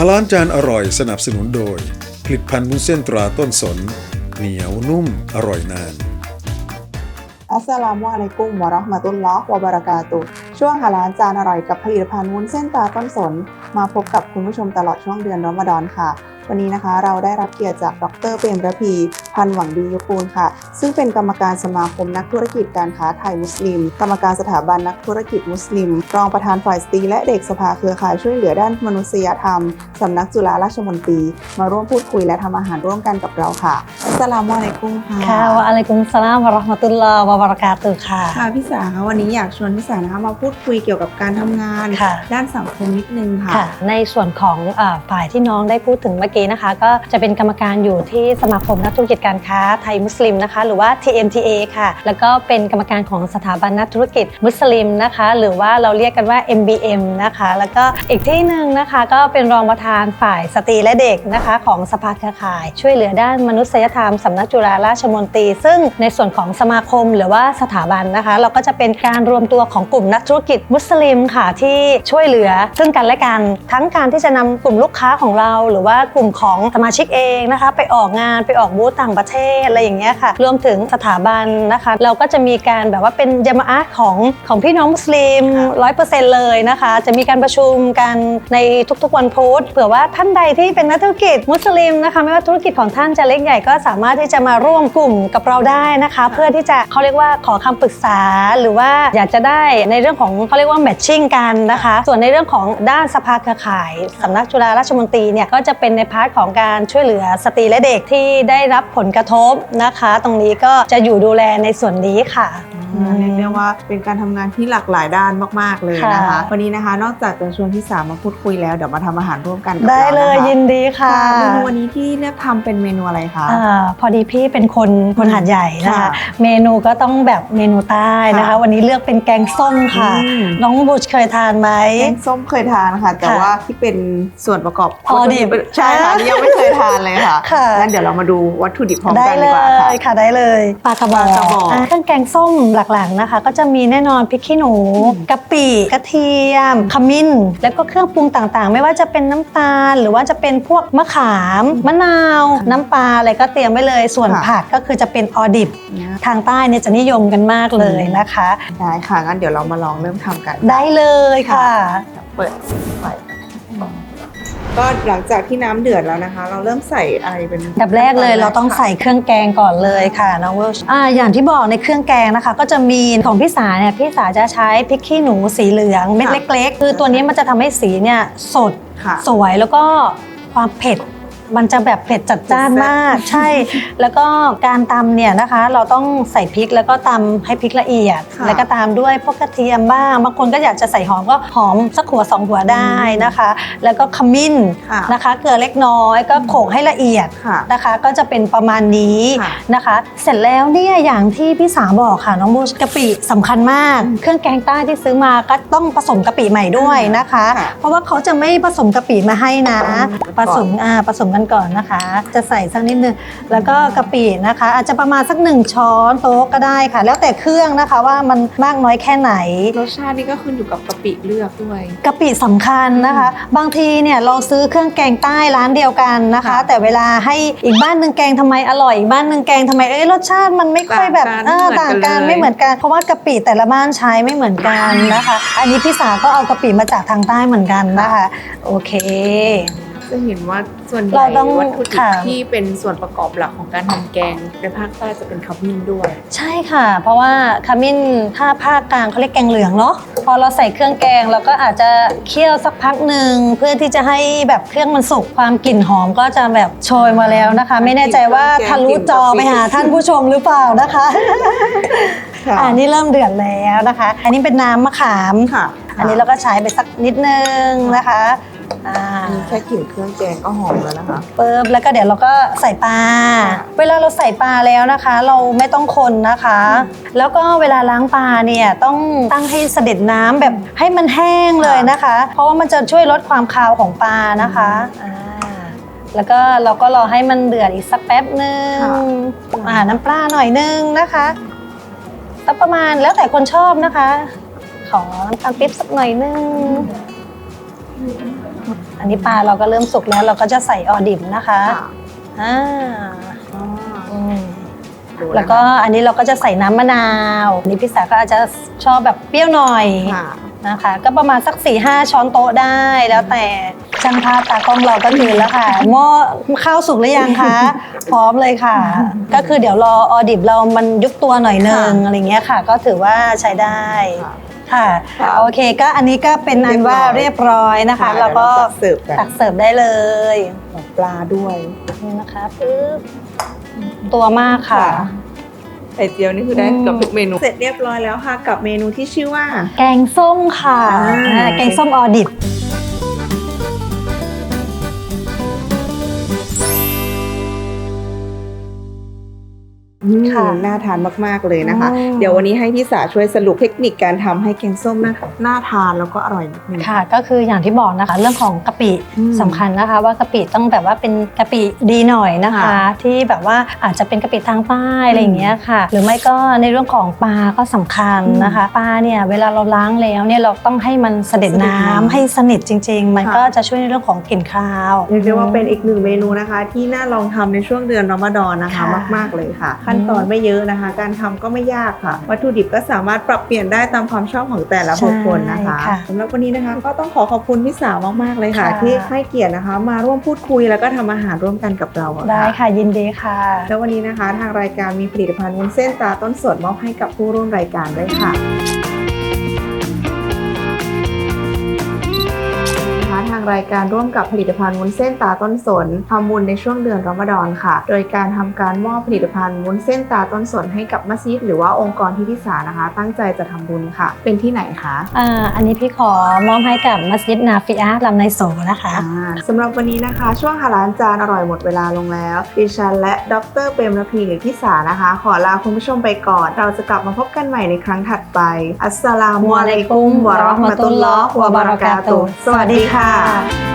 ฮาลานจานอร่อยสนับสนุนโดย ผลิตภัณฑ์มุ้นเส้นตราต้นสน เหนียวนุ่มอร่อยนานอัสสลามุอะลัยกุมวะเราะห์มะตุลลอฮ์วะบะเราะกาตุฮ์ ช่วงหาร้านจานอร่อยกับผลิตภัณฑ์วุ้นเส้นตาต้นสน มาพบกับคุณผู้ชมตลอดช่วงเดือนรอมฎอนค่ะ วันนี้นะคะเราได้รับเกียรติจากดรเปรมระพี พันธ์หวังดียุคูลค่ะ ซึ่งเป็นกรรมการสมาคมนักธุรกิจการค้าไทยมุสลิม กรรมการสถาบันนักธุรกิจมุสลิม รองประธานฝ่ายสตรีและเด็กสภาเครือข่ายช่วยเหลือด้านมนุษยธรรมสำนักจุฬาราชมนตรี มาร่วมพูดคุยและทำอาหารร่วมกันกับเราค่ะอัสสลามุอะลัยกุมค่ะค่ะวะอะลัยกุมสลามวะเราะห์มะตุลลอฮ์วะบะเราะกาตุฮ์ค่ะค่ะพี่สาคะวันนี้อยากชวนพี่สานะคะมาพูดคุยเกี่ยวกับการทำงาน ค่ะ ด้านสังคมนิดนึงค่ะ ค่ะ ในส่วนของเอ่อฝ่ายที่น้องได้พูดถึงเมื่อกี้นะคะ ก็จะเป็นกรรมการอยู่ที่สมาคมนักธุรกิจการค้าไทยมุสลิมนะคะ หรือว่า TMTA ค่ะ แล้วก็เป็นกรรมการของสถาบันนักธุรกิจมุสลิมนะคะ หรือว่าเราเรียกกันว่า MBM นะคะ แล้วก็อีกที่หนึ่งนะคะ ก็เป็นรองประธานฝ่ายสตรีและเด็กนะคะ ของสภาเครือข่าย ช่วยเหลือด้านมนุษยธรรมสำนักจุฬาราชมนตรี ซึ่งในส่วนของสมาคมหรือว่าสถาบันนะคะ เราก็จะเป็นการรวมตัวของกลุ่มนักธุรกิจมุสลิมค่ะที่ช่วยเหลือ ซึ่งกันและกันทั้งการที่จะนำกลุ่มลูกค้าของเรา หรือว่ากลุ่มของสมาชิกเองนะคะ ไปออกงานไปออกบูธต่างประเทศอะไรอย่างเงี้ยค่ะ รวมถึงสถาบันนะคะ เราก็จะมีการแบบว่าเป็นยามาอะห์ของของพี่น้องมุสลิมค่ะร้อยเปอร์เซ็นต์เลยนะคะ จะมีการประชุมกันในทุกๆวันพุธเผื่อว่าท่านใดที่เป็นนักธุรกิจมุสลิมนะคะไม่ว่าธุรกิจของท่านจะเล็กใหญ่ก็สามารถที่จะมาร่วมกลุ่มกับเราได้นะคะ เพื่อที่จะเขาเรียกว่าขอคำปรึกษาหรือว่าอยากจะได้ในเรื่องของเขาเรียกว่าแมทชิ่งกันนะคะ ส่วนในเรื่องของด้านสภาเครือข่ายสำนักจุฬาราชมนตรีเนี่ยก็จะเป็นในพาร์ทของการช่วยเหลือสตรีและเด็กที่ได้รับผลกระทบนะคะ ตรงนี้ก็จะอยู่ดูแลในส่วนนี้ค่ะอืม เรียกได้ว่าเป็นการทำงานที่หลากหลายด้านมาก ๆ เลยนะคะค่ะวันนี้นะคะนอกจากจะชวนพี่สามาพูดคุยแล้วเดี๋ยวมาทำอาหารร่วมกันกับได้เราเลยนะคะยินดีค่ะค่ะเมนูวันนี้ที่เลือกทำเป็นเมนูอะไรคะอาพอดีพี่เป็นคนคนหาดใหญ่นะคะค่ะเมนูก็ต้องแบบเมนูใต้นะคะค่ะวันนี้เลือกเป็นแกงส้มค่ะอืมน้องบุชเคยทานไหมแกงส้มเคยทานค่ะ แต่ค่ะว่าที่เป็นส่วนประกอบอ๋อดิบใช่ค่ะนี่ยังไม่เคยทานเลยค่ะค่ะงั้นเดี๋ยวเรามาดูวัตถุดิบพร้อมได้กันเลดีกว่าค่ะยค่ะได้เลยปลากระบอกปลากระบอกอ่าเครื่องแกงส้มหลักๆนะคะ ก็จะมีแน่นอนพริกขี้หนูกะปิกระเทียมขมิ้น แล้วก็เครื่องปรุงต่างๆ ไม่ว่าจะเป็นน้ำตาล หรือว่าจะเป็นพวกมะขามมะนาว น้ำปลาอะไรก็เตรียมไว้เลยส่วนค่ะ ผักก็คือจะเป็นออดิบเนี่ยทางใต้เนี่ยจะนิยมกันมากเลยนะคะ ได้ค่ะงั้นเดี๋ยวเรามาลองเริ่มทำกัน ได้เลยค่ะ เปิดไฟ ก็หลังจากที่น้ำเดือดแล้วนะคะ เราเริ่มใส่อะไรเป็นอันดับแรกเลยเราต้องใส่เครื่องแกงก่อนเลยค่ะน้องเวิร์ชอ่าอย่างที่บอกในเครื่องแกงนะคะ ก็จะมีของพี่สาเนี่ยพี่สาจะใช้พริกขี้หนูสีเหลืองเม็ดเล็ก ๆ คือตัวนี้มันจะทำให้สีเนี่ยสดค่ะ สวยแล้วก็ความเผ็ด มันจะแบบเผ็ดจัดจ้านมาก ใช่ แล้วก็การตำเนี่ยนะคะ เราต้องใส่พริกแล้วก็ตำให้พริกละเอียด ค่ะแล้วก็ตามด้วยพวกกระเทียมบ้าง บางคนก็อยากจะใส่หอมก็หอมสักหัวสองหัวได้นะคะ แล้วก็ขมิ้นค่ะนะคะ เกลือเล็กน้อยก็โขลกให้ละเอียดค่ะนะคะ ก็จะเป็นประมาณนี้ค่ะนะคะ เสร็จแล้วเนี่ยอย่างที่พี่สาบอกค่ะน้องบูชกะปิสำคัญมาก เครื่องแกงใต้ที่ซื้อมาก็ต้องผสมกะปิใหม่ด้วยนะคะ ค่ะ เพราะว่าเขาจะไม่ผสมกะปิมาให้นะอืมผสมอ่าผสมกันก่อนนะคะ จะใส่สักนิดนึงแล้วก็กะปินะคะ อาจจะประมาณสักหนึ่งช้อนโต๊ะก็ได้ค่ะ แล้วแต่เครื่องนะคะว่ามันมากน้อยแค่ไหน รสชาตินี่ก็ขึ้นอยู่กับกะปิเลือกด้วยกะปิสำคัญนะคะ บางทีเนี่ยเราซื้อเครื่องแกงใต้ร้านเดียวกันนะคะค่ะแต่เวลาให้อีกบ้านหนึ่งแกงทำไมอร่อยอีกบ้านหนึ่งแกงทำไมเอ้ยรสชาติมันไม่ค่อยแบบต่างกันเออไม่ต่างเหมือนกักันนเลยไม่เหมือนกัน เพราะว่ากะปิแต่ละบ้านใช้ไม่เหมือนกันนะคะ อันนี้พี่สาก็เอากะปิมาจากทางใต้เหมือนกันนะคะ โอเค จะเห็นว่าส่วนใหญ่เราต้องวัตถุดิบค่ะ ที่เป็นส่วนประกอบหลักของการทำแกงในภาคใต้จะเป็นขมิ้นด้วย ใช่ค่ะ เพราะว่าขมิ้นถ้าภาคกลางเขาเรียกแกงเหลืองเนาะพอเราใส่เครื่องแกงเราก็อาจจะเคี่ยวสักพักหนึ่งเพื่อที่จะให้แบบเครื่องมันสุกความกลิ่นหอมก็จะแบบโชยมาแล้วนะคะ ไม่แน่ใจว่าทะลุจอไปหาท่านผู้ชมหรือเปล่านะคะค่ะ อันนี้เริ่มเดือดแล้วนะคะ อันนี้เป็นน้ำมะขาม ค่ะ อันนี้เราก็ใช้ไปสักนิดนึงนะคะ อ่าอันนี้แค่กลิ่นเครื่องแกงก็หอมแล้วนะคะปึ๊บแล้วก็เดี๋ยวเราก็ใส่ปลาค่ะเวลาเราใส่ปลาแล้วนะคะ เราไม่ต้องคนนะคะ แล้วก็เวลาล้างปลาเนี่ยต้องตั้งให้เสด็จน้ำแบบให้มันแห้งเลยนะคะ เพราะว่ามันจะช่วยลดความคาวของปลานะคะอ่าแล้วก็เราก็รอให้มันเดือดอีกสักแป๊บหนึ่งค่ะอ่าน้ำปลาหน่อยนึงนะคะสักประมาณแล้วแต่คนชอบนะคะ ขอน้ำตาลปิ๊บสักหน่อยนึง อันนี้ปลาเราก็เริ่มสุกแล้วเราก็จะใส่ออดิบนะคะค่ะอ่าอ๋ออืมดูนะคะแล้วก็อันนี้เราก็จะใส่น้ำมะนาวอันนี่พี่สาวก็อาจจะชอบแบบเปรี้ยวหน่อยค่ะนะคะ ก็ประมาณสัก4ี่ห้าช้อนโต๊ะได้แล้วแต่ช่างภาพตากล้องเราก็คืนแล้วค่ะหม้อข้าวสุกหรือยังคะ พร้อมเลยค่ะ ก็คือเดี๋ยวรอออดิบเรามันยุบตัวหน่อยนึงค่ะอะไรเงี้ยค่ะ ก็ถือว่าใช้ได้ ค่ะค่ะค่ะโอเคก็อันนี้ก็เป็นอันว่าเรียบร้อยนะคะแล้วก็เสิร์ฟกัน ตักเสิร์ฟได้เลยของปลาด้วยนี่นะคะปึ๊บตัวมากค่ะ ไข่เจียวนี่คือได้อืมกับทุกเมนู เสร็จเรียบร้อยแล้วค่ะกับเมนูที่ชื่อว่า แกงส้มค่ะอ่า อ่าแกงส้มออดิบ ค่ะน่าทานมากๆเลยนะคะอืมเดี๋ยววันนี้ให้พี่สาช่วยสรุปเทคนิคการทำให้แกงส้มน่าน่าทานแล้วก็อร่อยนิดนึงค่ะ ก็คืออย่างที่บอกนะคะ เรื่องของกะปิอืมสำคัญนะคะ ว่ากะปิต้องแบบว่าเป็นกะปิดีหน่อยนะคะค่ะที่แบบว่าอาจจะเป็นกะปิทางใต้อะไรอย่างเงี้ยค่ะ หรือไม่ก็ในเรื่องของปลาก็สำคัญนะคะปลาเนี่ยเวลาเราล้างแล้วเนี่ยเราต้องให้มันเสด็จน้ำเสด็จน้ำให้สนิทจริง ๆ มันค่ะก็จะช่วยในเรื่องของกลิ่นคาวเรียกได้ว่าเป็นอีกหนึ่งเมนูนะคะ ที่น่าลองทำในช่วงเดือนรอมฎอนนะคะค่ะมาก ๆเลยค่ะขั้นตอนไม่เยอะนะคะ การทำก็ไม่ยากค่ะ วัตถุดิบก็สามารถปรับเปลี่ยนได้ตามความชอบของแต่ละบุคคลนะคะใช่ค่ะสำหรับวันนี้นะคะก็ต้องขอขอบคุณพี่สาวมากๆเลยค่ะค่ะที่ให้เกียรตินะคะ มาร่วมพูดคุยแล้วก็ทำอาหารร่วมกันกับเราอะได้ค่ะยินดีค่ะ แล้ววันนี้นะคะ ทางรายการมีผลิตภัณฑ์วุ้นเส้นตราต้นสดมอบให้กับผู้ร่วมรายการด้วยค่ะ นะคะทางรายการร่วมกับผลิตภัณฑ์วุ้นเส้นตาต้นสนทำบุญในช่วงเดือนรอมฎอนค่ะ โดยการทำการมอบผลิตภัณฑ์วุ้นเส้นตาต้นสนให้กับมัสยิดหรือว่าองค์กรที่พิสานะคะ ตั้งใจจะทำบุญค่ะ เป็นที่ไหนคะอ่าอันนี้พี่ขอมอบให้กับมัสยิดนาฟิอาลำในโสนะคะอ่าสำหรับวันนี้นะคะ ช่วงหาร้านจานอร่อยหมดเวลาลงแล้วดิฉันและดรเปรมระพีหรือพิสานะคะ ขอลาคุณผู้ชมไปก่อน เราจะกลับมาพบกันใหม่ในครั้งถัดไป อัสสลามุอะลัยกุมวะเราะห์มะตุลลอฮ์วะบะเราะกาตุฮ์สวัสดีค่ะ 감사합니다.